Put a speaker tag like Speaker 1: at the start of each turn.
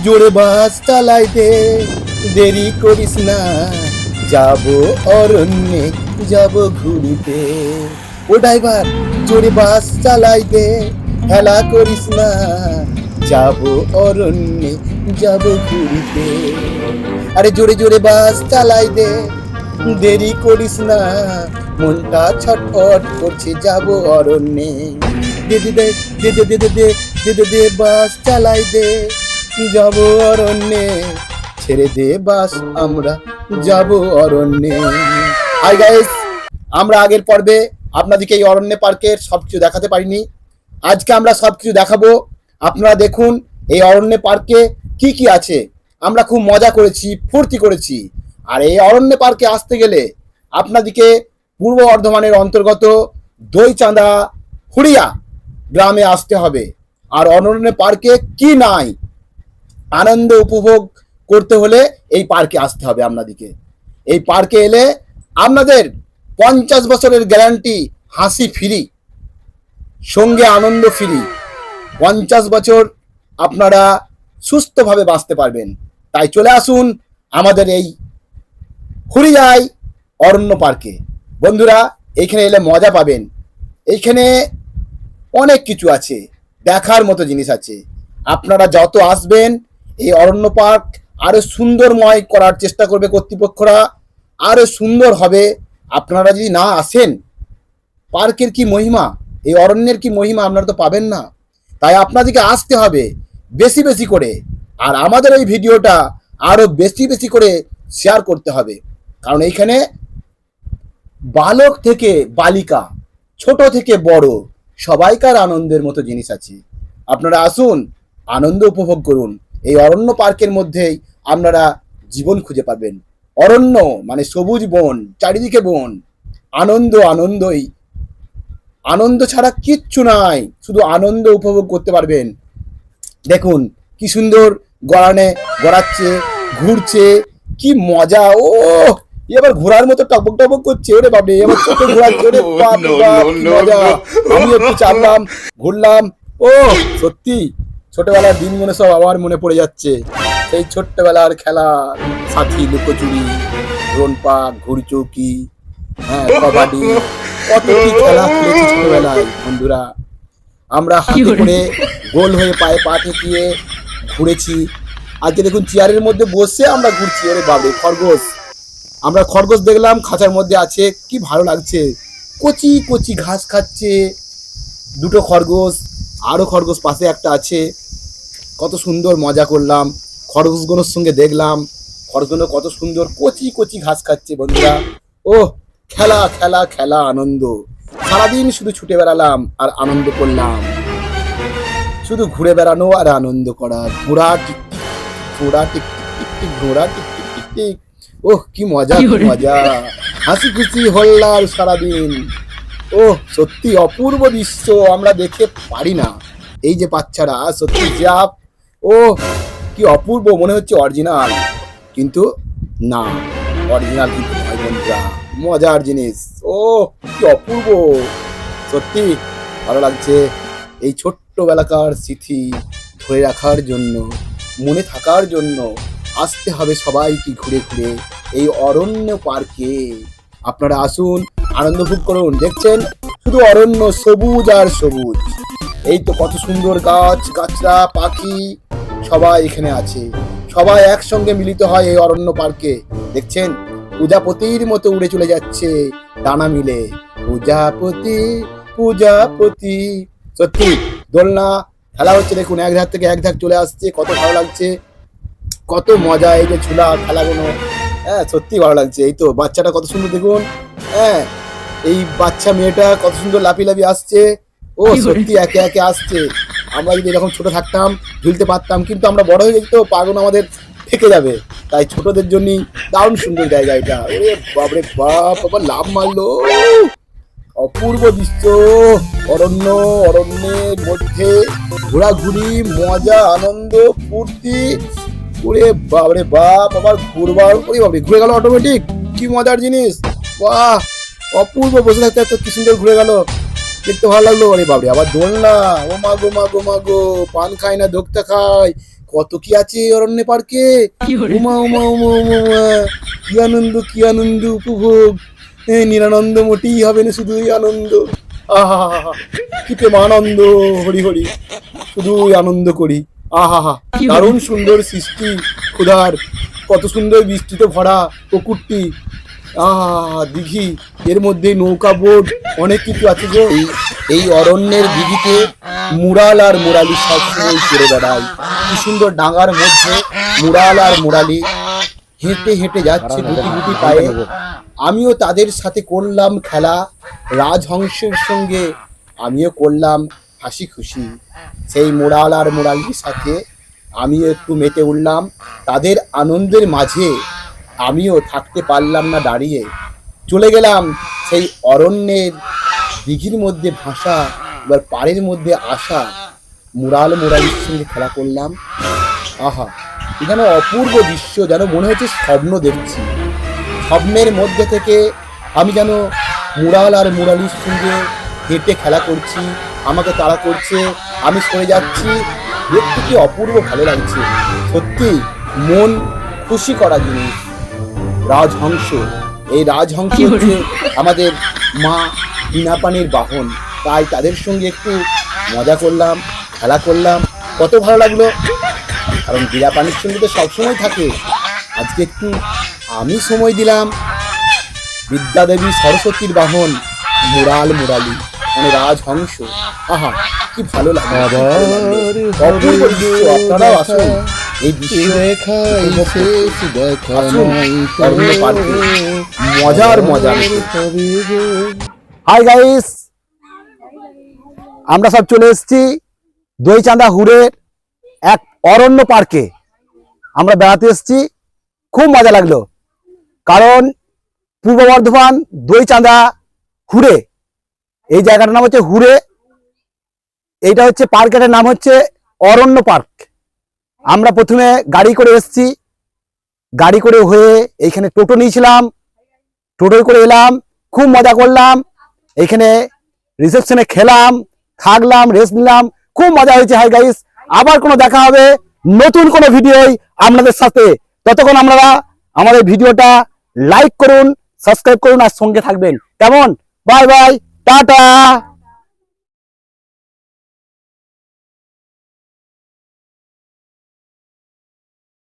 Speaker 1: জোরে বাস চালাই দে, দেরি করিস না। যাব অরণ্যে, যাব ঘুরিতে। ও ড্রাইভার, জোরে বাস চালাই দে, হেলা করিস না। যাব অরণ্যে, যাব ঘুরিতে। আরে জোরে জোরে বাস চালাই দে, দেরি করিস না। মনটা ছটফট করছে, যাব অরণ্যে। দে দে দে দে দে দে দে দে দে বাস চালাই দে। যাব অরণ্যে? ছেড়ে দে বাস, আমরা যাব অরণ্যে। হাই গাইস আমরা আগের পর্বে আপনাদেরকে এই অরণ্য পার্কের সব কিছু দেখাতে পারিনি। আজকে আমরা সব কিছু দেখাবো। আপনারা দেখুন, এই অরণ্য পার্কে কি কি আছে। আমরা খুব মজা করেছি, ফুর্তি করেছি। আর এই অরণ্য পার্কে আসতে গেলে আপনাদেরকে পূর্ব বর্ধমানের অন্তর্গত দইচাঁদা, হুড়িয়া গ্রামে আসতে হবে। আর অরণ্য পার্কে কি নাই? আনন্দ উপভোগ করতে হলে এই পার্কে আসতে হবে আপনাদেরকে। এই পার্কে এলে আপনাদের পঞ্চাশ বছরের গ্যারান্টি হাসি ফ্রি, সঙ্গে আনন্দ ফ্রি। পঞ্চাশ বছর আপনারা সুস্থভাবে বাঁচতে পারবেন। তাই চলে আসুন আমাদের এই হুড়িয়ায় অরণ্য পার্কে। বন্ধুরা এইখানে এলে মজা পাবেন। এইখানে অনেক কিছু আছে, দেখার মতো জিনিস আছে। আপনারা যত আসবেন এই অরণ্য পার্ক আরও সুন্দরময় করার চেষ্টা করবে কর্তৃপক্ষরা। আরও সুন্দর হবে। আপনারা যদি না আসেন, পার্কের কি মহিমা? এই অরণ্যের কি মহিমা আপনারা তো পাবেন না। তাই আপনাদেরকে আসতে হবে বেশি বেশি করে। আর আমাদের এই ভিডিওটা আরও বেশি বেশি করে শেয়ার করতে হবে। কারণ এইখানে বালক থেকে বালিকা, ছোট থেকে বড় সবাইকার আনন্দের মতো জিনিস আছে। আপনারা আসুন, আনন্দ উপভোগ করুন। এই অরণ্য পার্কের মধ্যেই আপনারা জীবন খুঁজে পাবেন। অরণ্য মানে সবুজ বন চারিদিকে বন। আনন্দ আনন্দই। আনন্দ ছাড়া কিচ্ছু নাই শুধু আনন্দ উপভোগ করতে পারবেন। দেখুন কি সুন্দর গড়ানে গড়াচ্ছে ঘুরছে কি মজা ও এবার ঘোরার মতো টপক টপক করছে ওরে বাবরে এবার চোখে ঘোরাচ্ছে ওরে বাপ মজা। আমি একটু চাপলাম ঘুরলাম ও সত্যি। ছোটবেলার দিন মনে সব আবার মনে পড়ে যাচ্ছে। সেই ছোট্টবেলার খেলা সাথী লুকোচুরি রোন পাক ঘুড়চৌকি হ্যাঁ কবাডি কত কি খেলা খেলেছি ছোটবেলায় বন্ধুরা। আমরা হাতে করে? গোল হয়ে পায়ে পা ঠেকিয়ে ঘুরেছি। আজকে দেখুন চেয়ারের মধ্যে বসে আমরা ঘুরছি। আরে বাবে খরগোশ। আমরা খরগোশ দেখলাম খাঁচার মধ্যে আছে। কি ভালো লাগছে। কচি কচি ঘাস খাচ্ছে। দুটো খরগোশ আরও খরগোশ পাশে একটা আছে। কত সুন্দর মজা করলাম খরগোশগুলোর সঙ্গে দেখলাম খরগোশগুলো কত সুন্দর কচি কচি ঘাস খাচ্ছে বন্ধুরা। ও খেলা খেলা খেলা আনন্দ। সারাদিন শুধু ছুটে বেড়ালাম আর আনন্দ করলাম। শুধু ঘুরে বেড়ানো আর আনন্দ করা ঘোড়া টিক ঘোড়া টিক টিক টিক ঘোড়া টিক টিক টিক টিক। ওহ কি মজা কি মজা। হাসি খুশি হল্লার সারাদিন। ও সত্যি অপূর্ব দৃশ্য আমরা দেখে পারি না। এই যে বাচ্চারা সত্যি জাপ ও কি অপূর্ব, মনে হচ্ছে অরিজিনাল কিন্তু না অরিজিনাল কিন্তু বন্ধুরা, মজার জিনিস। ও কি অপূর্ব। সত্যি, ভালো লাগছে এই ছোট্টবেলাকার স্মৃতি ধরে রাখার জন্য, মনে থাকার জন্য। আসতে হবে সবাইকে ঘুরে ঘুরে এই অরণ্য পার্কে। আপনারা আসুন, আনন্দ ভোগ করুন, দেখছেন? শুধু অরণ্য সবুজ আর সবুজ। এই তো কত সুন্দর গাছ, গাছরা, পাখি, সবাই এখানে আছে। সবাই একসঙ্গে মিলিত হয় এই অরণ্য পার্কে। দেখছেন? পূজাপতির মতো উড়ে চলে যাচ্ছে ডানা মিলে। পূজাপতি পূজাপতি সত্যি, দোলনা, খেলা হচ্ছে দেখুন, এক ধার থেকে এক ধার চলে আসছে, কত ভালো লাগছে। কত মজা এই যে ঝুলা খেলাগুলো। হ্যাঁ সত্যি ভালো লাগছে। এই তো বাচ্চাটা কত সুন্দর দেখুন। হ্যাঁ এই বাচ্চা মেয়েটা কত সুন্দর লাফি লাফি আসছে। ও সত্যি একে একে আসছে। আমরা যদি এরকম ছোট থাকতাম ঝুলতে পারতাম কিন্তু আমরা বড় হয়ে গেছি তো পাগুন আমাদের থেকে যাবে। তাই ছোটদের জন্য দারুণ সুন্দর জায়গা এটা। ওরে বাপরে বাপ বাবা লাভ মারলো। অপূর্ব দৃশ্য। অরণ্য অরণ্যের মধ্যে ঘোরাঘুরি মজা আনন্দ ফুর্তি। ওরে বাপরে বাপ আবার ঘুরবার ওরে বাপরে ঘুরে গেল অটোমেটিক কি মজার জিনিস। বাহ! অপূর্ব বসে থাকতে থাকতে কি সুন্দর ঘুরে গেল। দেখতে ভালো লাগল। আরে বাবরে আবার দোলনা ও মাগো মাগো মাগো পান খায় না দোক্তা খায়। কত কি আছে অরণ্য পার্কে? উমা উমা উমা উমা উমা। কি আনন্দ কি আনন্দ উপভোগ। নিরানন্দ মোটেই হবে না শুধুই আনন্দ। আহা কি প্রেম আনন্দ হরি হরি। শুধুই আনন্দ করি। আহা দারুণ সুন্দর সৃষ্টি ক্ষুধার। কত সুন্দর বৃষ্টিতে ভরা পুকুরটি আহা দিঘি এর মধ্যে নৌকা বোট অনেক কিছু আছে গো এই- অরণ্যের দিঘিতে মুরাল আর মুরালি সবসময় ঘুরে বেড়ায়। কি সুন্দর ডাঙার মধ্যে মুরাল আর মুরালি হেঁটে হেঁটে যাচ্ছে গুটি গুটি পায়ে। আমিও তাদের সাথে করলাম খেলা। রাজহংসের সঙ্গে আমিও করলাম হাসি খুশি। সেই মোড়াল আর মোড়ালির সাথে আমিও একটু মেতে উঠলাম। তাদের আনন্দের মাঝে আমিও থাকতে পারলাম না দাঁড়িয়ে। চলে গেলাম সেই অরণ্যের দিঘির মধ্যে ভাসা, এবার পাড়ের মধ্যে আসা মুরাল মুরালির সঙ্গে খেলা করলাম। আহা যেন অপূর্ব দৃশ্য, যেন মনে হচ্ছে স্বপ্ন দেখছি। স্বপ্নের মধ্যে থেকে আমি যেন মুরাল আর মুরালির সঙ্গে হেঁটে খেলা করছি, আমাকে তাড়া করছে, আমি সরে যাচ্ছি। দেখতে কি অপূর্ব ভালো লাগছে। সত্যি, মন খুশি করা জিনিস। রাজহংস। এই রাজহংস হচ্ছে আমাদের মা বিনা পানির বাহন। তাই তাদের সঙ্গে একটু মজা করলাম খেলা করলাম। কত ভালো লাগল। কারণ বিনা পানির সঙ্গে তো সবসময় থাকে। আজকে একটু আমি সময় দিলাম বিদ্যাদেবী সরস্বতীর বাহন মুরাল মুরালি মানে রাজহংস। আহা কি ভালো লাগে অপূর্ব দৃশ্য। আপনারাও আসুন। মজার মজা গাইস আমরা সব চলে এসেছি দইচাঁদা হুড়ের এক অরণ্য পার্কে। আমরা বেড়াতে এসেছি। খুব মজা লাগল। কারণ পূর্ব বর্ধমান দইচাঁদা হুড়ে এই জায়গাটার নাম হচ্ছে হুড়ে এইটা হচ্ছে পার্কের নাম হচ্ছে অরণ্য পার্ক। আমরা প্রথমে গাড়ি করে এসেছি। গাড়ি করে হয়ে এইখানে টোটো নিয়েছিলাম। টোটোয় করে এলাম, খুব মজা করলাম। এইখানে রিসেপশনে খেলাম, থাকলাম রেস্ট নিলাম। খুব মজা হয়েছে হাই গাইস আবার কোনো দেখা হবে, নতুন কোনো ভিডিওই আপনাদের সাথে। ততক্ষণ আপনারা আমাদের ভিডিওটা লাইক করুন সাবস্ক্রাইব করুন আর সঙ্গে থাকবেন। কেমন? Bye bye tata!